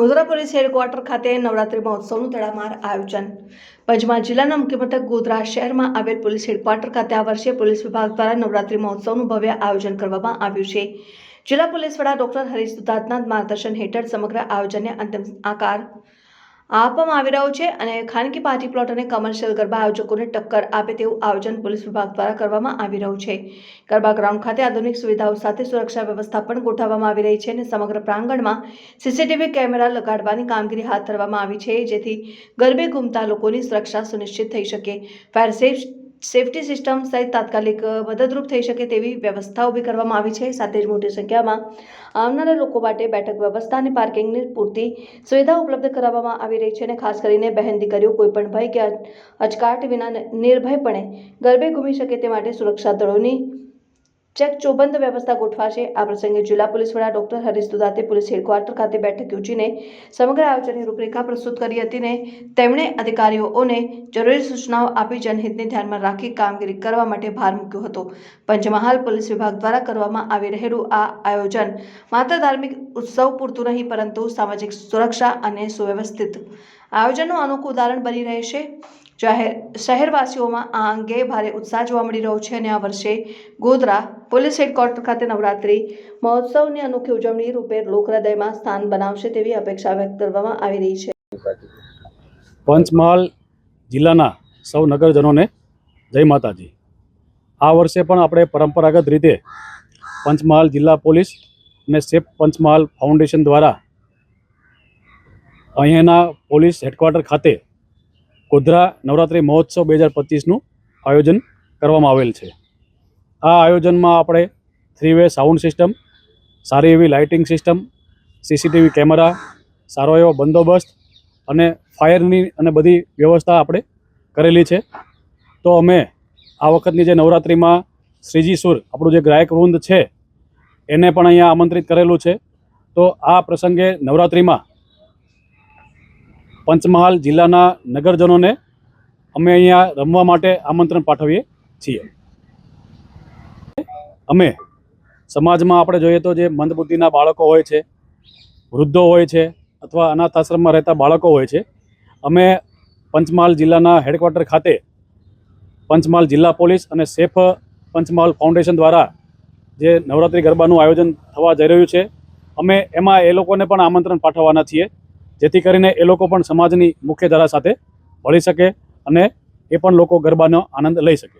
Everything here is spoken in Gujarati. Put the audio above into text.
ગોધરા પોલીસ હેડક્વાર્ટર ખાતે નવરાત્રિ મહોત્સવનું તડામાર આયોજન. પંચમહાલ જિલ્લાના મુખ્ય મથક ગોધરા શહેરમાં આવેલ પોલીસ હેડક્વાર્ટર ખાતે આ વર્ષે પોલીસ વિભાગ દ્વારા નવરાત્રિ મહોત્સવનું ભવ્ય આયોજન કરવામાં આવ્યું છે. જિલ્લા પોલીસ વડા ડોક્ટર હરીશ દુધાતના માર્ગદર્શન હેઠળ સમગ્ર આયોજનને અંતિમ આકાર આપવામાં આવી રહ્યો છે અને ખાનગી પાર્ટી પ્લોટ અને કમર્શિયલ ગરબા આયોજકોને ટક્કર આપે તેવું આયોજન પોલીસ વિભાગ દ્વારા કરવામાં આવી રહ્યું છે. ગરબા ગ્રાઉન્ડ ખાતે આધુનિક સુવિધાઓ સાથે સુરક્ષા વ્યવસ્થા પણ ગોઠવવામાં આવી રહી છે અને સમગ્ર પ્રાંગણમાં સીસીટીવી કેમેરા લગાડવાની કામગીરી હાથ ધરવામાં આવી છે જેથી ગરબે ઘૂમતા લોકોની સુરક્ષા સુનિશ્ચિત થઈ શકે. ફાયર સેફ સેફટી સિસ્ટમ સહિત તાત્કાલિક મદદરૂપ થઈ શકે તેવી વ્યવસ્થા ઊભી કરવામાં આવી છે. સાથે જ મોટી સંખ્યામાં આવનારા લોકો માટે બેઠક વ્યવસ્થા અને પાર્કિંગની પૂરતી સુવિધા ઉપલબ્ધ કરાવવામાં આવી રહી છે અને ખાસ કરીને બહેન દીકરીઓ કોઈપણ ભય કે અચકાટ વિના નિર્ભયપણે ગરબે ઘૂમી શકે તે માટે સુરક્ષા દળોની ચેક ચોબંધ વ્યવસ્થા ગોઠવાશે. આ પ્રસંગે જિલ્લા પોલીસ વડા doctor Harish Dudate police headquarters ખાતે બેઠક યોજીને સમગ્ર આયોજનની રૂપરેખા પ્રસ્તુત કરી હતી ને તેમણે અધિકારીઓને જરૂરી સૂચનાઓ આપી જનહિતને ધ્યાનમાં રાખી કામગીરી કરવા માટે ભાર મૂક્યો હતો. પંચમહાલ પોલીસ વિભાગ દ્વારા કરવામાં આવી રહેલું આ આયોજન માત્ર ધાર્મિક ઉત્સવ પૂરતું નહીં, પરંતુ સામાજિક સુરક્ષા અને સુવ્યવસ્થિત આયોજનનું અનોખું ઉદાહરણ બની રહેશે જાહેર, શહેરવાસીઓમાં આ અંગે ભારે ઉત્સાહ જોવા મળી રહ્યો છે અને આ વર્ષે ગોધરા પોલીસ હેડક્વાર્ટર ખાતે નવરાત્રિ મહોત્સવની અનોખી ઉજવણી રૂપે લોકહૃદયમાં સ્થાન બનાવશે તેવી અપેક્ષા વ્યક્ત કરવામાં આવી રહી છે. પંચમહાલ જિલ્લાના સૌ નગરજનોને જય માતાજી. આ વર્ષે પણ આપણે પરંપરાગત રીતે પંચમહાલ જિલ્લા પોલીસ અને સેફ પંચમહાલ ફાઉન્ડેશન દ્વારા અહીંયાના પોલીસ હેડક્વાર્ટર ખાતે ગોધરા નવરાત્રિ મહોત્સવ બે હજાર પચીસનું આયોજન કરવામાં આવેલ છે. આ આયોજનમાં આપણે થ્રી વે સાઉન્ડ સિસ્ટમ, સારી એવી લાઇટિંગ સિસ્ટમ, સીસીટીવી કેમેરા, સારો એવો બંદોબસ્ત અને ફાયરની અને બધી વ્યવસ્થા આપણે કરેલી છે. તો અમે આ વખતની જે નવરાત્રિમાં શ્રીજી સુર આપણું જે ગાયક વૃંદ છે, એને પણ અહીંયા આમંત્રિત કરેલું છે. તો આ પ્રસંગે નવરાત્રિમાં પંચમહાલ જિલ્લાના નગરજનોને અમે અહીંયા રમવા માટે આમંત્રણ પાઠવીએ છીએ. અમે સમાજમાં આપણે જોઈએ તો જે મંદબુદ્ધિના બાળકો હોય છે, વૃદ્ધો હોય છે અથવા અનાથ આશ્રમમાં રહેતા બાળકો હોય છે, અમે પંચમહાલ જિલ્લાના હેડક્વાર્ટર ખાતે પંચમહાલ જિલ્લા પોલીસ અને સેફ પંચમહાલ ફાઉન્ડેશન દ્વારા જે નવરાત્રિ ગરબાનું આયોજન થવા જઈ રહ્યું છે, અમે એમાં એ લોકોને પણ આમંત્રણ પાઠવવાના છીએ. જેથી કરીને એ લોકો પણ સમાજની મુખ્ય ધારા સાથે ભળી શકે અને એ પણ લોકો ગરબાનો આનંદ લઈ શકે.